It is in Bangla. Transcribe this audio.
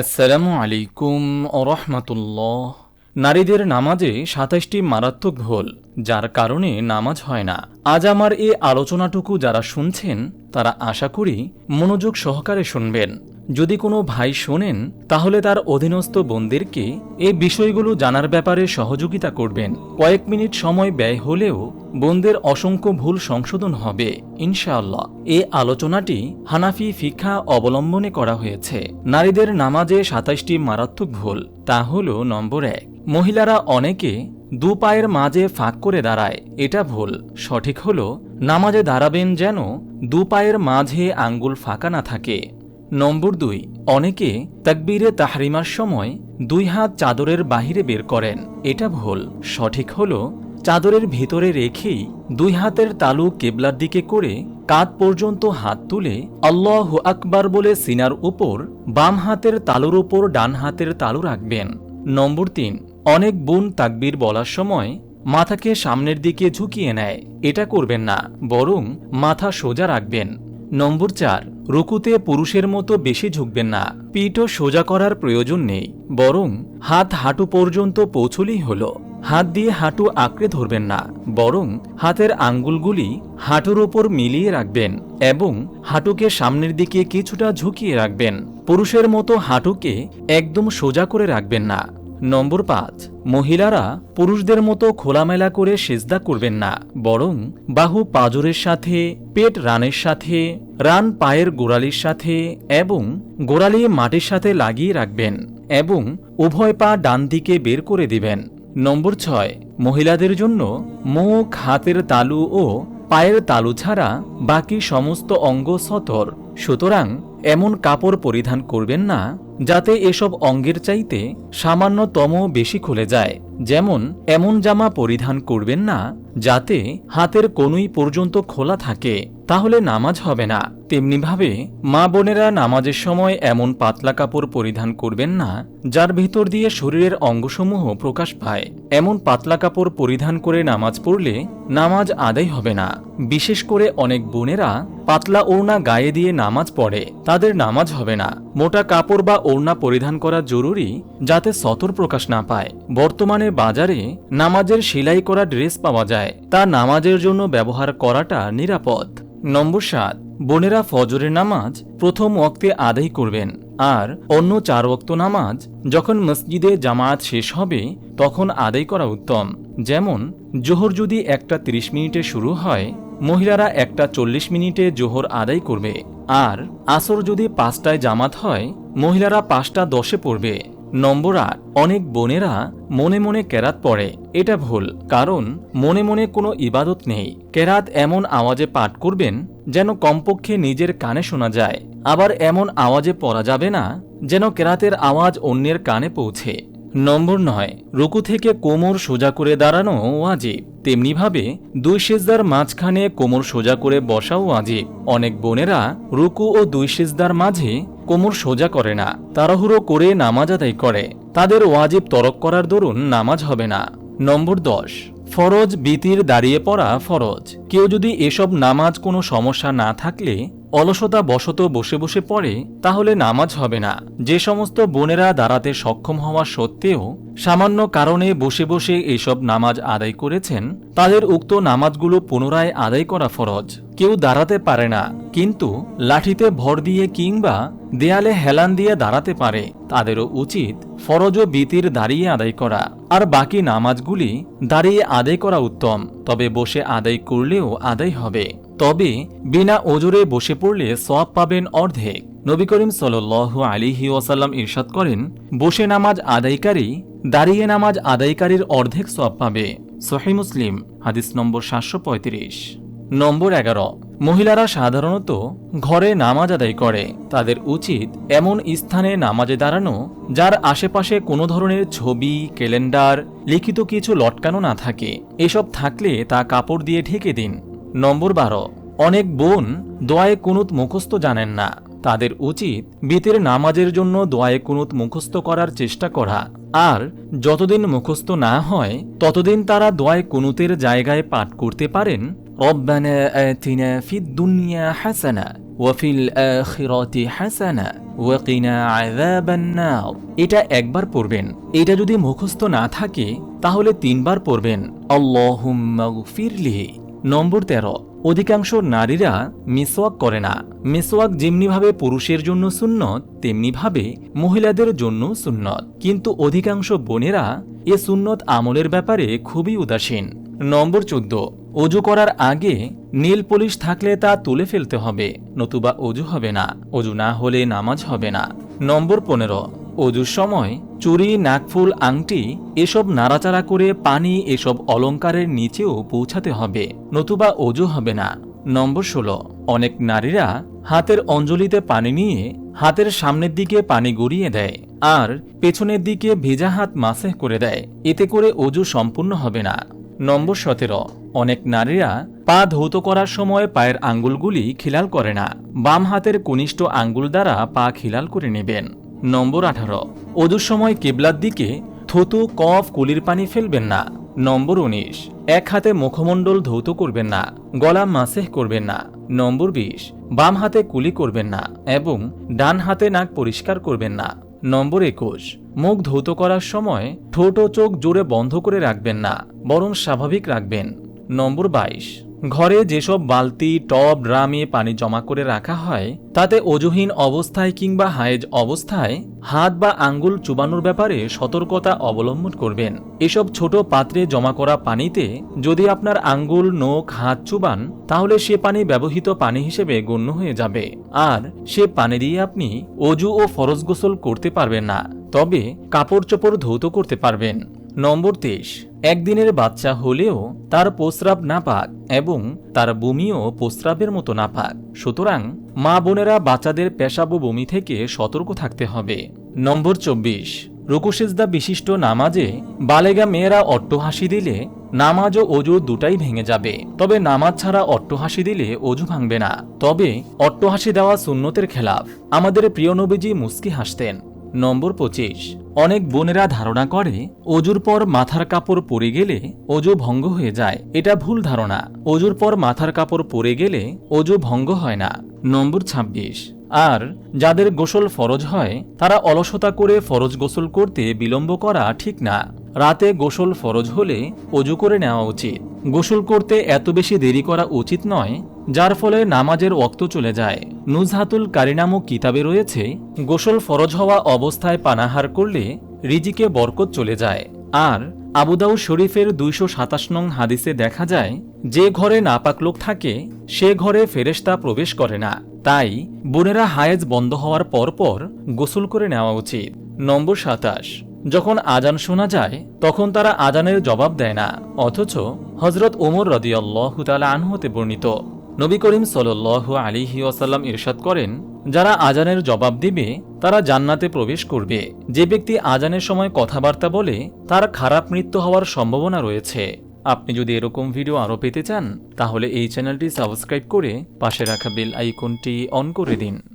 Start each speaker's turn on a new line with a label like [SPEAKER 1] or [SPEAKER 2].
[SPEAKER 1] আসসালামু আলাইকুম রহমতুল্লাহ নারীদের নামাজে সাতাশটি মারাত্মক ভুল। যার কারণে নামাজ হয় না। আজ আমার এই আলোচনাটুকু যারা শুনছেন, তারা আশা করি মনোযোগ সহকারে শুনবেন। যদি কোনো ভাই শোনেন, তাহলে তার অধীনস্থ বোনদেরকে এই বিষয়গুলো জানার ব্যাপারে সহযোগিতা করবেন। কয়েক মিনিট সময় ব্যয় হলেও বোনদের অসংখ্য ভুল সংশোধন হবে, ইনশাআল্লাহ। এ আলোচনাটি হানাফি ফিক্ষা অবলম্বনে করা হয়েছে। নারীদের নামাজে সাতাশটি মারাত্মক ভুল, তা হল নম্বর এক। মহিলারা অনেকে দু পায়ের মাঝে ফাঁক করে দাঁড়ায়, এটা ভুল। সঠিক হল, নামাজে দাঁড়াবেন যেন দু পায়ের মাঝে আঙ্গুল ফাঁকা না থাকে। নম্বর দুই, অনেকে তাকবীরে তাহরিমার সময় দুই হাত চাদরের বাহিরে বের করেন, এটা ভুল। সঠিক হল, চাদরের ভিতরে রেখেই দুই হাতের তালু কেবলার দিকে করে কাত পর্যন্ত হাত তুলে আল্লাহ আকবার বলে সিনার উপর বাম হাতের তালুর উপর ডান হাতের তালু রাখবেন। নম্বর তিন অনেক বোন তাকবীর বলার সময় মাথাকে সামনের দিকে ঝুঁকিয়ে নেয়। এটা করবেন না, বরং মাথা সোজা রাখবেন। নম্বর চার, রুকুতে পুরুষের মতো বেশি ঝুঁকবেন না। পিঠও সোজা করার প্রয়োজন নেই, বরং হাত হাঁটু পর্যন্ত পৌঁছলেই হল। হাত দিয়ে হাঁটু আঁকড়ে ধরবেন না, বরং হাতের আঙ্গুলগুলি হাঁটুর ওপর মিলিয়ে রাখবেন এবং হাঁটুকে সামনের দিকে কিছুটা ঝুঁকিয়ে রাখবেন। পুরুষের মতো হাঁটুকে একদম সোজা করে রাখবেন না। নম্বর পাঁচ, মহিলারা পুরুষদের মতো খোলামেলা করে সেজদা করবেন না, বরং বাহু পাজরের সাথে, পেট রানের সাথে, রান পায়ের গোড়ালির সাথে এবং গোড়ালি মাটির সাথে লাগিয়ে রাখবেন এবং উভয় পা ডান দিকে বের করে দিবেন। নম্বর ছয়, মহিলাদের জন্য মুখ, হাতের তালু ও পায়ের তালু ছাড়া বাকি সমস্ত অঙ্গ সতর। সুতরাং এমন কাপড় পরিধান করবেন না, যাতে এসব অঙ্গের চাইতে সামান্যতম বেশি খুলে যায়। যেমন, এমন জামা পরিধান করবেন না, যাতে হাতের কনুই পর্যন্ত খোলা থাকে, তাহলে নামাজ হবে না। তেমনিভাবে মা বোনেরা নামাজের সময় এমন পাতলা কাপড় পরিধান করবেন না, যার ভিতর দিয়ে শরীরের অঙ্গসমূহ প্রকাশ পায়। এমন পাতলা কাপড় পরিধান করে নামাজ পড়লে নামাজ আদায় হবে না। বিশেষ করে অনেক বোনেরা পাতলা ওড়না গায়ে দিয়ে নামাজ পড়ে, তাদের নামাজ হবে না। মোটা কাপড় বা ওড়না পরিধান করা জরুরি, যাতে সতর প্রকাশ না পায়। বর্তমানে বাজারে নামাজের সেলাই করা ড্রেস পাওয়া যায়, তা নামাজের জন্য ব্যবহার করাটা নিরাপদ। নম্বর সাত, বোনেরা ফজরের নামাজ প্রথম ওয়াক্তে আদায় করবেন, আর অন্য চার ওয়াক্ত নামাজ যখন মসজিদে জামায়াত শেষ হবে, তখন আদায় করা উত্তম। যেমন, জোহর যদি একটা ৩০ মিনিটে শুরু হয়, মহিলারা একটা চল্লিশ মিনিটে জোহর আদায় করবে, আর আসর যদি পাঁচটায় জামাত হয়, মহিলারা পাঁচটা দশে পড়বে। নম্বর আট, অনেক বোনেরা মনে মনে কেরাত পড়ে, এটা ভুল, কারণ মনে মনে কোনো ইবাদত নেই। কেরাত এমন আওয়াজে পাঠ করবেন যেন কমপক্ষে নিজের কানে শোনা যায়, আবার এমন আওয়াজে পড়া যাবে না যেন কেরাতের আওয়াজ অন্যের কানে পৌঁছে। নম্বর নয়, রুকু থেকে কোমর সোজা করে দাঁড়ানো ওয়াজিব তেমনিভাবে দুই সেজদার মাঝখানে কোমর সোজা করে বসাও ওয়াজিব অনেক বোনেরা রুকু ও দুই সেজদার মাঝে কোমর সোজা করে না, তাড়াহুড়ো করে নামাজ আদায় করে। তাদের ওয়াজিব তরক করার দরুন নামাজ হবে না। নম্বর দশ, ফরজ বিতির দাঁড়িয়ে পড়া ফরজ। কেউ যদি এসব নামাজ কোনো সমস্যা না থাকলে অলসতা বশত বসে বসে পড়ে, তাহলে নামাজ হবে না। যে সমস্ত বোনেরা দাঁড়াতে সক্ষম হওয়া সত্ত্বেও, সামান্য কারণে বসে বসে এসব নামাজ আদায় করেছেন, তাদের উক্ত নামাজগুলো পুনরায় আদায় করা ফরজ। কেউ দাঁড়াতে পারে না, কিন্তু লাঠিতে ভর দিয়ে কিংবা দেয়ালে হেলান দিয়ে দাঁড়াতে পারে, তাদেরও উচিত ফরজ ও বিতির দাঁড়িয়ে আদায় করা। আর বাকি নামাজগুলি দাঁড়িয়ে আদায় করা উত্তম, তবে বসে আদায় করলেও আদায় হবে। তবে বিনা ওজরে বসে পড়লে সব পাবেন অর্ধেক। নবী করিম সাল আলিহি ওয়াসাল্লাম ইরশাদ করেন, বসে নামাজ আদায়কারী দাঁড়িয়ে নামাজ আদায়কারীর অর্ধেক সব পাবে। সহি মুসলিম, হাদিস নম্বর সাতশো পঁয়ত্রিশ। নম্বর এগারো, মহিলারা সাধারণত ঘরে নামাজ আদায় করে। তাদের উচিত এমন স্থানে নামাজে দাঁড়ানো যার আশেপাশে কোনো ধরনের ছবি, ক্যালেন্ডার, লিখিত কিছু লটকানো না থাকে। এসব থাকলে তা কাপড় দিয়ে ঢেকে দিন। নম্বর বারো অনেক বোন দোয়ায়ে কুনুত মুখস্থ জানেন না তাদের উচিত বিতের নামাজের জন্য দোয়ায়ে কুনুত মুখস্থ করার চেষ্টা করা আর যতদিন মুখস্থ না হয় ততদিন তারা দোয়ায়ে কুনুতের জায়গায় পাঠ করতে পারেন রব্বানা আতিনা ফিদ দুনিয়া হাসানা وفي الآخرة حسنة وقنا عذاب النار এটা একবার পড়বেন এটা যদি মুখস্থ না থাকে তাহলে তিনবার পড়বেন আল্লাহুম্মা গফিরলি নম্বর তেরো, অধিকাংশ নারীরা মিসওয়াক করে না। মিসওয়াক যেমনিভাবে পুরুষের জন্য সুন্নত, তেমনিভাবে মহিলাদের জন্য সুন্নত। কিন্তু অধিকাংশ বোনেরা এ সুন্নত আমলের ব্যাপারে খুবই উদাসীন। নম্বর চোদ্দ, অজু করার আগে নীল পলিশ থাকলে তা তুলে ফেলতে হবে, নতুবা অজু হবে না। অজু না হলে নামাজ হবে না। নম্বর পনেরো অজুর সময় চুরি, নাকফুল, আংটি এসব নাড়াচাড়া করে পানি এসব অলংকারের নিচেও পৌঁছাতে হবে, নতুবা অজু হবে না। নম্বর ষোলো। অনেক নারীরা হাতের অঞ্জলিতে পানি নিয়ে হাতের সামনের দিকে পানি গড়িয়ে দেয় আর পেছনের দিকে ভেজা হাত মাসেহ করে দেয়, এতে করে অজু সম্পূর্ণ হবে না। নম্বর সতেরো। অনেক নারীরা পা ধৌত করার সময় পায়ের আঙ্গুলগুলি খিলাল করে না, বাম হাতের কনিষ্ঠ আঙ্গুল দ্বারা পা খিলাল করে নেবেন। নম্বর আঠারো। অজুর সময় কেবলার দিকে থুতু কফ কুলির পানি ফেলবেন না। নম্বর উনিশ। এক হাতে মুখমণ্ডল ধৌত করবেন না। গলা মাসেহ করবেন না। নম্বর বিশ। বাম হাতে কুলি করবেন না এবং ডান হাতে নাক পরিষ্কার করবেন না। নম্বর একুশ। মুখ ধৌত করার সময় ঠোঁট চোখ জোরে বন্ধ করে রাখবেন না, বরং স্বাভাবিক রাখবেন। নম্বর বাইশ। ঘরে যেসব বালতি, টব, ড্রামে পানি জমা করে রাখা হয়, তাতে অজুহীন অবস্থায় কিংবা হায়েজ অবস্থায় হাত বা আঙ্গুল চুবানোর ব্যাপারে সতর্কতা অবলম্বন করবেন। এসব ছোট পাত্রে জমা করা পানিতে যদি আপনার আঙ্গুল, নখ, হাত চুবান, তাহলে সে পানি ব্যবহৃত পানি হিসেবে গণ্য হয়ে যাবে। আর সে পানি দিয়ে আপনি অজু ও ফরজ গোসল করতে পারবেন না, তবে কাপড় চোপড় ধৌত করতে পারবেন। নম্বর তেইশ। একদিনের বাচ্চা হলেও তার প্রস্রাব নাপাক এবং তার বমিও প্রস্রাবের মতো নাপাক। সুতরাং মা বোনেরা বাচ্চাদের পেশাব বমি থেকে সতর্ক থাকতে হবে। নম্বর চব্বিশ। রুকুসেজদা বিশিষ্ট নামাজে বালেগা মেয়েরা অট্টহাসি দিলে নামাজ ও অজু দুটাই ভেঙে যাবে। তবে নামাজ ছাড়া অট্টহাসি দিলে অজু ভাঙবে না। তবে অট্টহাসি দেওয়া সুন্নতের খেলাফ। আমাদের প্রিয় নবীজি মুস্কি হাসতেন। নম্বর পঁচিশ। অনেক বোনেরা ধারণা করে, অজুর পর মাথার কাপড় পরে গেলে অজু ভঙ্গ হয়ে যায়। এটা ভুল ধারণা। অজুর পর মাথার কাপড় পরে গেলে অজু ভঙ্গ হয় না। নম্বর ২৬ আর যাদের গোসল ফরজ হয়, তারা অলসতা করে ফরজ গোসল করতে বিলম্ব করা ঠিক না। রাতে গোসল ফরজ হলে অজু করে নেওয়া উচিত। গোসল করতে এত বেশি দেরি করা উচিত নয়, যার ফলে নামাজের ওক্ত চলে যায়। নুজহাতুল কারি নামক কিতাবে রয়েছে, গোসল ফরজ হওয়া অবস্থায় পানাহার করলে রিজিকে বরকত চলে যায়। আর আবুদাউ শরীফের দুইশো সাতাশ নং হাদিসে দেখা যায়, যে ঘরে নাপাক লোক থাকে, সে ঘরে ফেরেশতা প্রবেশ করে না। তাই বোনেরা হায়েজ বন্ধ হওয়ার পরপর গোসল করে নেওয়া উচিত। নম্বর সাতাশ। যখন আজান শোনা যায়, তখন তারা আজানের জবাব দেয় না, অথচ হজরত ওমর রদিয়াল্লাহ তালা আনহতে বর্ণিত। নবী করিম সাল আলিহি ওয়াসাল্লাম ইরশাদ করেন, যারা আজানের জবাব দিবে, তারা জান্নাতে প্রবেশ করবে। যে ব্যক্তি আজানের সময় কথাবার্তা বলে, তার খারাপ মৃত্যু হওয়ার সম্ভাবনা রয়েছে। আপনি যদি এরকম ভিডিও আরও পেতে চান, তাহলে এই চ্যানেলটি সাবস্ক্রাইব করে পাশে রাখা বেল আইকনটি অন করে দিন।